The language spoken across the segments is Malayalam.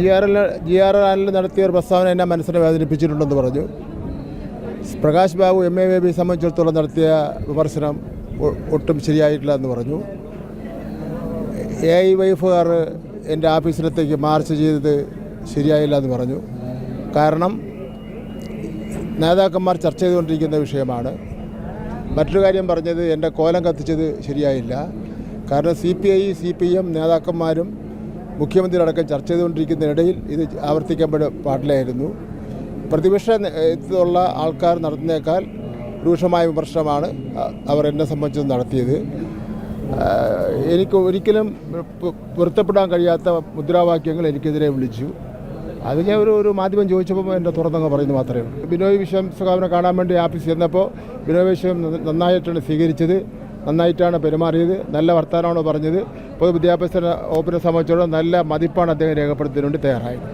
G R L G R L Anil നടത്തിയ ഒരു പ്രസ്താവന എന്നെ മനസ്സിനെ വേദനിപ്പിച്ചിട്ടുണ്ടെന്ന് പറഞ്ഞു. പ്രകാശ് ബാബു എം എ ബേബിയെ സംബന്ധിച്ചിടത്തോളം നടത്തിയ വിമർശനം ഒട്ടും ശരിയായിട്ടില്ല എന്ന് പറഞ്ഞു. എ ഐ വൈഫുകാർ എന്റെ ആഫീസിനത്തേക്ക് മാർച്ച് ചെയ്തത് ശരിയായില്ല എന്ന് പറഞ്ഞു. കാരണം നേതാക്കന്മാർ ചർച്ച ചെയ്തുകൊണ്ടിരിക്കുന്ന വിഷയമാണ്. മറ്റൊരു കാര്യം പറഞ്ഞത് എന്റെ കോലം കത്തിച്ചത് ശരിയായില്ല. കാരണം C P I C P M നേതാക്കന്മാരും മുഖ്യമന്ത്രി അടക്കം ചർച്ച ചെയ്തുകൊണ്ടിരിക്കുന്നതിനിടയിൽ ഇത് ആവർത്തിക്കപ്പെട പാടി- പാടില്ലായിരുന്നു. പ്രതിപക്ഷ ഉള്ള ആൾക്കാർ നടത്തുന്നേക്കാൾ രൂക്ഷമായ വിമർശനമാണ് അവർ എന്നെ സംബന്ധിച്ച് നടത്തിയത്. എനിക്ക് ഒരിക്കലും പൊരുത്തപ്പെടാൻ കഴിയാത്ത മുദ്രാവാക്യങ്ങൾ എനിക്കെതിരെ വിളിച്ചു. അത് ഞാൻ ഒരു ഒരു മാധ്യമം ചോദിച്ചപ്പോൾ എന്റെ തുറന്നങ്ങ് പറയുന്നത് മാത്രമേ ഉള്ളൂ. ബിനോയ് വിശ്വം സഖാവിനെ കാണാൻ വേണ്ടി ആഫീസ് ചെന്നപ്പോൾ ബിനോയ് വിശ്വം നന്നായിട്ടാണ് സ്വീകരിച്ചത്. നന്നായിട്ടാണ് പെരുമാറിയത്. നല്ല വർത്തമാനമാണ് പറഞ്ഞത്. പൊതുവിദ്യാഭ്യാസ വകുപ്പിനെ സംബന്ധിച്ചിടത്തോളം നല്ല മതിപ്പാണ് അദ്ദേഹം രേഖപ്പെടുത്തുന്നതിന് വേണ്ടി തയ്യാറായത്.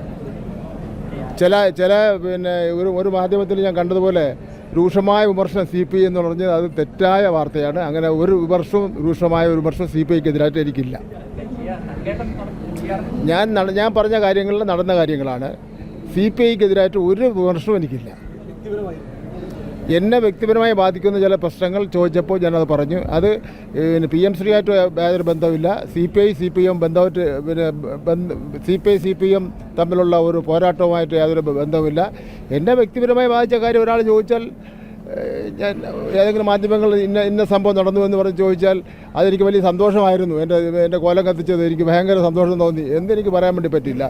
ചില ചില പിന്നെ ഒരു ഒരു മാധ്യമത്തിൽ ഞാൻ കണ്ടതുപോലെ രൂക്ഷമായ വിമർശനം സി പി ഐ എന്ന് പറഞ്ഞത് അത് തെറ്റായ വാർത്തയാണ്. അങ്ങനെ ഒരു വിമർശവും രൂക്ഷമായ ഒരു വിമർശനം സി പി ഐക്ക് എതിരായിട്ട് എനിക്കില്ല. ഞാൻ ഞാൻ പറഞ്ഞ കാര്യങ്ങളിൽ നടന്ന കാര്യങ്ങളാണ്. സി പി ഐക്കെതിരായിട്ട് ഒരു വിമർശനവും എനിക്കില്ല. എന്നെ വ്യക്തിപരമായി ബാധിക്കുന്ന ചില പ്രശ്നങ്ങൾ ചോദിച്ചപ്പോൾ ഞാനത് പറഞ്ഞു. അത് പിന്നെ പി എം ശ്രീയായിട്ട് യാതൊരു ബന്ധമില്ല C P I C P M ബന്ധമായിട്ട് പിന്നെ C P I C P M തമ്മിലുള്ള ഒരു പോരാട്ടവുമായിട്ട് യാതൊരു ബന്ധവുമില്ല. എന്നെ വ്യക്തിപരമായി ബാധിച്ച കാര്യം ഒരാൾ ചോദിച്ചാൽ ഞാൻ ഏതെങ്കിലും മാധ്യമങ്ങൾ ഇന്ന ഇന്ന സംഭവം നടന്നു എന്ന് പറഞ്ഞ് ചോദിച്ചാൽ അതെനിക്ക് വലിയ സന്തോഷമായിരുന്നു. എന്റെ എന്റെ കോലം കത്തിച്ചത് എനിക്ക് ഭയങ്കര സന്തോഷം തോന്നി. എന്നെനിക്ക് പറയാൻ വേണ്ടി പറ്റില്ല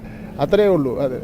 അത്രയേ ഉള്ളൂ അത്.